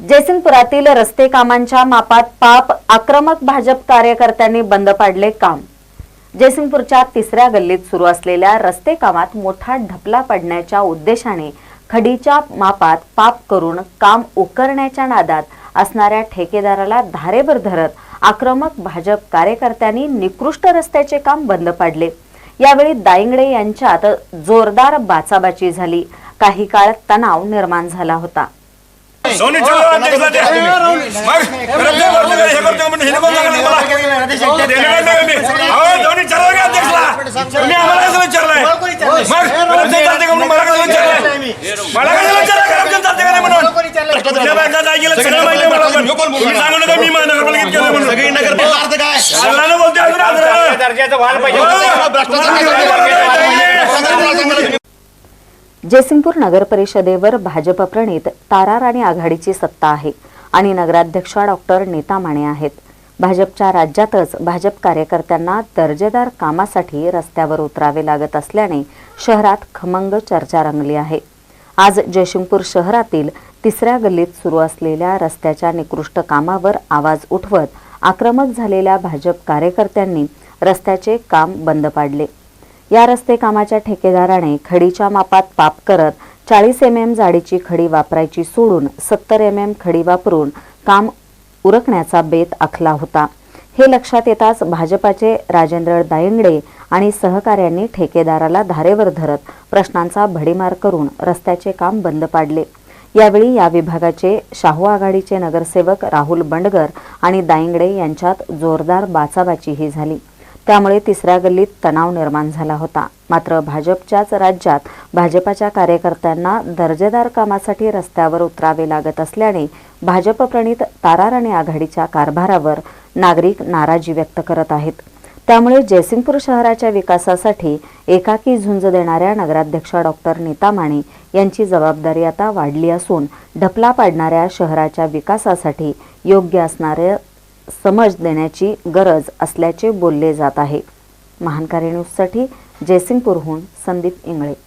जयसिंगपुरातील रस्ते कामांच्या मापात पाप आक्रमक भाजप कार्यकर्त्यांनी बंद पाडले काम. जयसिंगपूरच्या तिसऱ्या गल्लीत सुरू असलेल्या रस्ते कामात मोठा ढपला पडण्याच्या उद्देशाने खडीच्या मापात पाप करून काम उकरण्याच्या नादात असणाऱ्या ठेकेदाराला धारेवर धरत आक्रमक भाजप कार्यकर्त्यांनी निकृष्ट रस्त्याचे काम बंद पाडले. यावेळी दायंगडे यांच्यात जोरदार बाचाबाची झाली. काही काळ तणाव निर्माण झाला होता. दोन्ही चलो अध्यक्षला द्या. मग ते करतो का, हे करतो का म्हणून हे नको सांगा मला. देणार नाही मी. अहो, दोन्ही चला का अध्यक्षला? तुम्ही आम्हाला कसं विचारलंय? मग करप्शन चालते का म्हणून मला कसं विचारलंय? मला कसं विचारलंय करप्शन चालते का नाही म्हणून? कुठल्या बँका काय केलं सगळं माहिती आहे मला पण. तुम्ही सांगू नका मी नगरपालिकेत केलं म्हणून. अल्लानं बोलतोय अजून अजून. दर्जाचं व्हायला पाहिजे हो, तुम्हाला जयसिंगपूर नगर परिषदेवर भाजप प्रणित तारा राणी आघाडीची सत्ता आहे आणि नगराध्यक्षा डॉक्टर नीता माने आहेत. भाजपच्या राज्यातच भाजप कार्यकर्त्यांना दर्जेदार कामासाठी रस्त्यावर उतरावे लागत असल्याने शहरात खमंग चर्चा रंगली आहे. आज जयसिंगपूर शहरातील तिसऱ्या गल्लीत सुरू असलेल्या रस्त्याच्या निकृष्ट कामावर आवाज उठवत आक्रमक झालेल्या भाजप कार्यकर्त्यांनी रस्त्याचे काम बंद पाडले. या रस्ते कामाच्या ठेकेदाराने खडीच्या मापात पाप करत चाळीस एम एम जाडीची खडी वापरायची सोडून सत्तर एम एम खडी वापरून काम उरकण्याचा बेत आखला होता. हे लक्षात येताच भाजपाचे राजेंद्र दायंगडे आणि सहकाऱ्यांनी ठेकेदाराला धारेवर धरत प्रश्नांचा भडीमार करून रस्त्याचे काम बंद पाडले. यावेळी या विभागाचे शाहू आघाडीचे नगरसेवक राहुल बंडगर आणि दायंगडे यांच्यात जोरदार बाचाबाचीही झाली. त्यामुळे तिसऱ्या गल्लीत तणाव निर्माण झाला होता. मात्र भाजपच्याच राज्यात भाजपाच्या कार्यकर्त्यांना दर्जेदार कामासाठी रस्त्यावर उतरावे लागत असल्याने भाजपप्रणीत प्रणित आघाडीच्या कारभारावर नागरिक नाराजी व्यक्त करत आहेत. त्यामुळे जयसिंगपूर शहराच्या विकासासाठी एकाकी झुंज देणाऱ्या नगराध्यक्षा डॉक्टर नीता माने यांची जबाबदारी आता वाढली असून ढपला पाडणाऱ्या शहराच्या विकासासाठी योग्य असणारे समज देण्याची गरज असल्याचे बोलले जात आहे. महानकारी न्यूजसाठी जयसिंगपूरहून संदीप इंगळे.